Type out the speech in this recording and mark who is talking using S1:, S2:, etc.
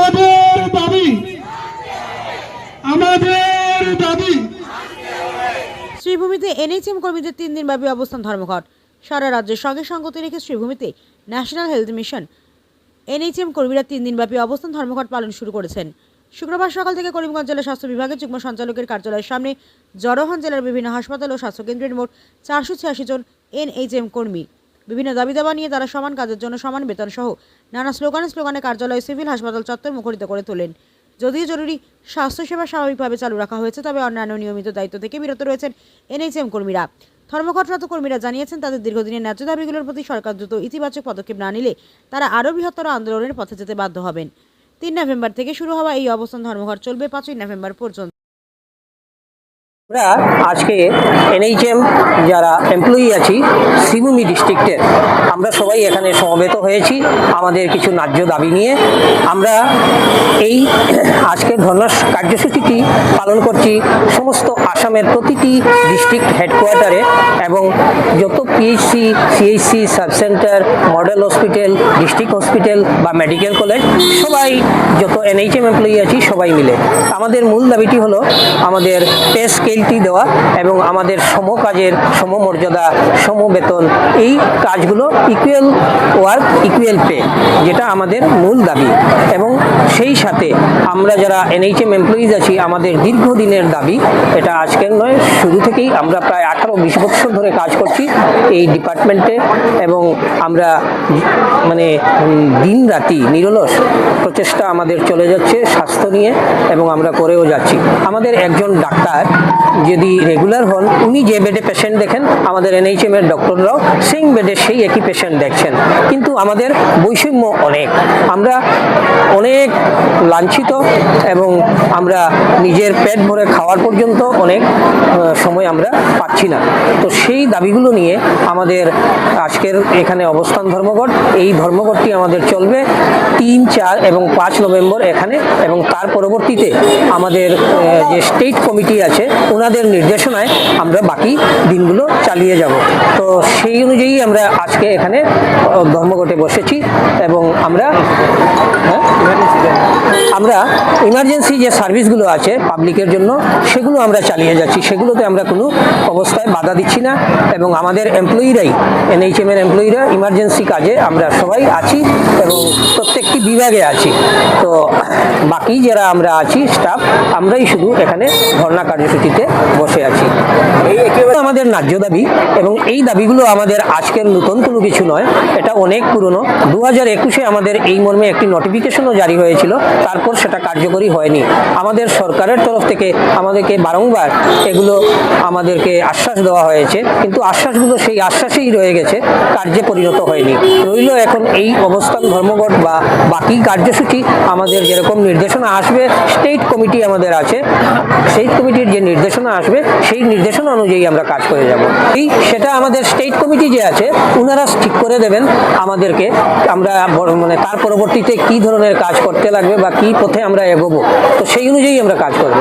S1: আমাদের দাবি। আমাদের দাবি।
S2: শ্রীভূমিতে এনএইচএম কর্মীদের তিন দিন ব্যাপী অবস্থান ধর্মঘট। সারা রাজ্যের সঙ্গে সঙ্গতি রেখে শ্রীভূমিতে ন্যাশনাল হেলথ মিশন এনএইচএম কর্মীরা তিন দিন ব্যাপী অবস্থান ধর্মঘট পালন শুরু করেছেন। শুক্রবার সকাল থেকে করিমগঞ্জ জেলা স্বাস্থ্য বিভাগের যুগ্ম সঞ্চালকের কার্যালয়ের সামনে জড়ো হন জেলার বিভিন্ন হাসপাতাল ও স্বাস্থ্যকেন্দ্রের মোট চারশো ছিয়াশি জন এনএইচএম কর্মী। বিভিন্ন দাবি দাবা নিয়ে তারা সমান কাজের জন্য সমান বেতন সহ নানা স্লোগানে স্লোগানে কার্যালয় সিভিল হাসপাতাল চত্বর মুখরিত করে তোলেন। যদিও জরুরি, স্বাস্থ্যসেবা স্বাভাবিকভাবে চালু রাখা হয়েছে, তবে অন্যান্য নিয়মিত দায়িত্ব থেকে বিরত রয়েছেন এনএইচএম কর্মীরা। ধর্মঘটরত কর্মীরা জানিয়েছেন, তাদের দীর্ঘদিনের ন্যায্য দাবিগুলোর প্রতি সরকার দ্রুত ইতিবাচক পদক্ষেপ না নিলে তারা আরও বৃহত্তর আন্দোলনের পথে যেতে বাধ্য হবেন। তিন নভেম্বর থেকে শুরু হওয়া এই অবস্থান ধর্মঘট চলবে পাঁচই নভেম্বর পর্যন্ত।
S3: আমরা আজকে এনএইচএম যারা এমপ্লয়ি আছি, শ্রীভূমি ডিস্ট্রিক্টের আমরা সবাই এখানে সমবেত হয়েছি আমাদের কিছু ন্যায্য দাবি নিয়ে। আমরা এই আজকের ধর্ণা কার্যসূচিটি পালন করছি সমস্ত আসামের প্রতিটি ডিস্ট্রিক্ট হেডকোয়ার্টারে এবং যত PHC CHC sub centre model hospital district hospital বা মেডিকেল কলেজ সবাই যত এনএইচএম এমপ্লয়ি আছি সবাই মিলে। আমাদের মূল দাবিটি হলো আমাদের পে স্কেলটি দেওয়া এবং আমাদের সম কাজের সম মর্যাদা সম বেতন এই কাজগুলো ইকুয়াল ওয়ার্ক ইকুয়াল পে যেটা আমাদের মূল দাবি। এবং সেই সাথে আমরা যারা এনএইচএম এমপ্লয়িজ আছি, আমাদের দীর্ঘদিনের দাবি, এটা আজকের নয়, শুরু থেকেই আমরা প্রায় আঠারো বিশ বছর ধরে কাজ করছি এই ডিপার্টমেন্টে এবং আমরা মানে দিন রাতি নিরলস প্রচেষ্টা আমাদের চলে যাচ্ছে স্বাস্থ্য নিয়ে এবং আমরা করেও যাচ্ছি। আমাদের একজন ডাক্তার যদি রেগুলার হন, উনি যে বেডে পেশেন্ট দেখেন, আমাদের এনএইচএম এর ডক্টররাও সেম বেডে সেই একই পেশেন্ট দেখছেন। কিন্তু আমাদের বৈষম্য অনেক। আমরা অনেক লাঞ্ছিত এবং আমরা নিজের পেট ভরে খাওয়ার পর্যন্ত অনেক সময় আমরা পাচ্ছি না। তো সেই দাবিগুলো নিয়ে আমাদের আজকের এখানে অবস্থান ধর্মঘট, এই ধর্মঘটটি আমাদের চলবে তিন চার এবং পাঁচ নভেম্বর এখানে এবং তার পরবর্তীতে আমাদের যে স্টেট কমিটি আছে ওনাদের নির্দেশনায় আমরা বাকি দিনগুলো চালিয়ে যাব। তো সেই অনুযায়ী আমরা আজকে এখানে ধর্মঘটে বসেছি এবং আমরা Yeah. আমরা ইমার্জেন্সি যে সার্ভিসগুলো আছে পাবলিকের জন্য, সেগুলো আমরা চালিয়ে যাচ্ছি। সেগুলোতে আমরা কোনো অবস্থায় বাধা দিচ্ছি না এবং আমাদের এমপ্লয়িরাই এনএইচএম এর এমপ্লয়িরা ইমার্জেন্সি কাজে আমরা সবাই আছি এবং প্রত্যেকটি বিভাগে আছি। তো বাকি যারা আমরা আছি স্টাফ আমরাই শুধু এখানে ধর্ণা কার্যসূচিতে বসে আছি। এই আমাদের ন্যায্য দাবি এবং এই দাবিগুলো আমাদের আজকের নতুন কোনো কিছু নয়, এটা অনেক পুরনো। দু হাজার একুশে আমাদের এই মর্মে একটি নোটিফিকেশনও জারি হয়েছিল তারপর সেটা কার্যকরী হয়নি। আমাদের সরকারের তরফ থেকে আমাদেরকে বারংবার এগুলো আমাদেরকে আশ্বাস দেওয়া হয়েছে। কিন্তু আশ্বাসগুলো সেই আশ্বাসেই রয়ে গেছে, কার্যে পরিণত হয়নি। রইল এখন এই অবস্থান ধর্মঘট বা বাকি কার্যসূচি। আমাদের যেরকম নির্দেশনা আসবে স্টেট কমিটি আমাদের আছে। সেই কমিটির যে নির্দেশনা আসবে, সেই নির্দেশনা অনুযায়ী আমরা কাজ করে যাব। এই সেটা আমাদের স্টেট কমিটি যে আছে ওনারা ঠিক করে দেবেন আমাদেরকে। আমরা মানে তার পরবর্তীতে কি ধরনের কাজ করতে লাগবে বা কি পথে আমরা এগোবো। তো সেই অনুযায়ী আমরা কাজ করব।